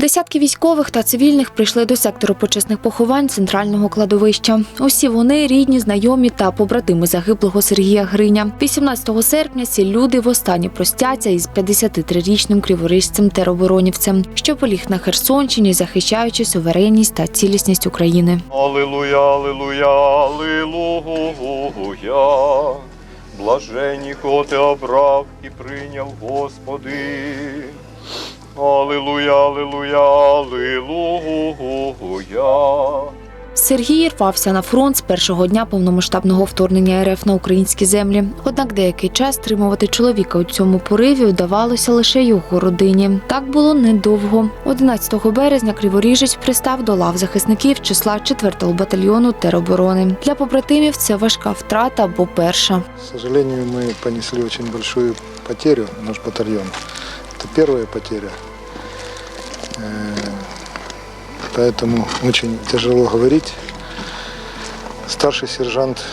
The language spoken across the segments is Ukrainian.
Десятки військових та цивільних прийшли до сектору почесних поховань центрального кладовища. Усі вони рідні, знайомі та побратими загиблого Сергія Гриня. 18 серпня ці люди востаннє простяться із 53-річним криворіжцем тероборонівцем, що поліг на Херсонщині, захищаючи суверенність та цілісність України. Аллилуйя, аллилуйя, аллилуйя. Блаженні, кого обрав і прийняв, Господи. Аллилуйя, аллилуйя, аллилуйя. Сергій рвався на фронт з першого дня повномасштабного вторгнення РФ на українські землі. Однак деякий час стримувати чоловіка у цьому пориві вдавалося лише його родині. Так було недовго. 11 березня Криворіжець пристав до лав захисників числа 4-го батальйону тероборони. Для побратимів це важка втрата, бо перша. К сожалению, мы понесли очень большую потерю, наш батальон. Это первая потеря. Э, Поэтому очень тяжело говорить. Старший сержант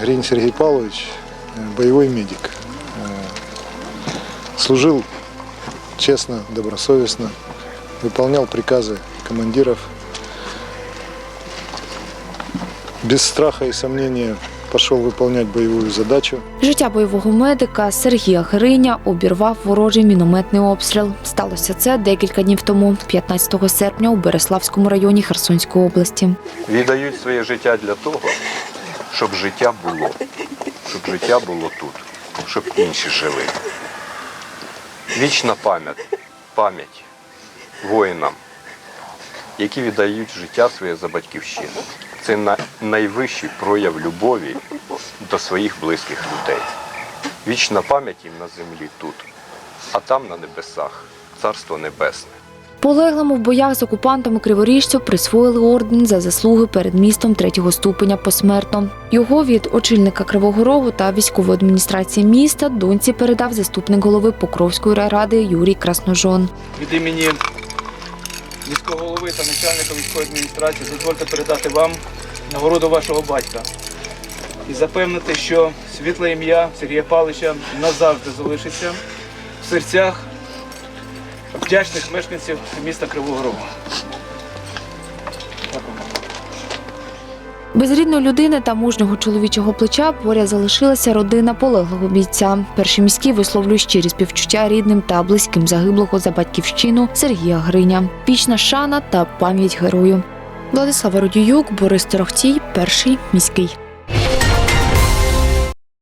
Грин Сергей Павлович, э, боевой медик. Э, Служил честно, добросовестно, выполнял приказы командиров. Без страха и сомнения пошел выполнять боевую задачу. Життя бойового медика Сергія Гриня обірвав ворожий мінометний обстріл. Сталося це декілька днів тому, 15 серпня, у Береславському районі Херсонської області. Віддають своє життя для того, щоб життя було, щоб життя було тут, щоб інші жили. Вічна пам'ять, пам'ять воїнам, які віддають життя своє за батьківщину. Це на- найвищий прояв любові до своїх близьких людей. Вічна пам'ять їм на землі тут, а там на небесах, царство небесне. Полеглому в боях з окупантами криворіжцю присвоїли орден за заслуги перед містом третього ступеня посмертно. Його від очільника Кривого Рогу та військової адміністрації міста доньці передав заступник голови Покровської райради Юрій Красножон. від імені міського голови та начальника військової адміністрації дозвольте передати вам нагороду вашого батька і запевнити, що світле ім'я Сергія Павловича назавжди залишиться в серцях вдячних мешканців міста Кривого Рогу. Без рідної людини та мужнього чоловічого плеча поряд залишилася родина полеглого бійця. Перші міські висловлюють щирі співчуття рідним та близьким загиблого за батьківщину Сергія Гриня. Вічна шана та пам'ять герою. Владислава Родіюк, Борис Торохтій, перший міський.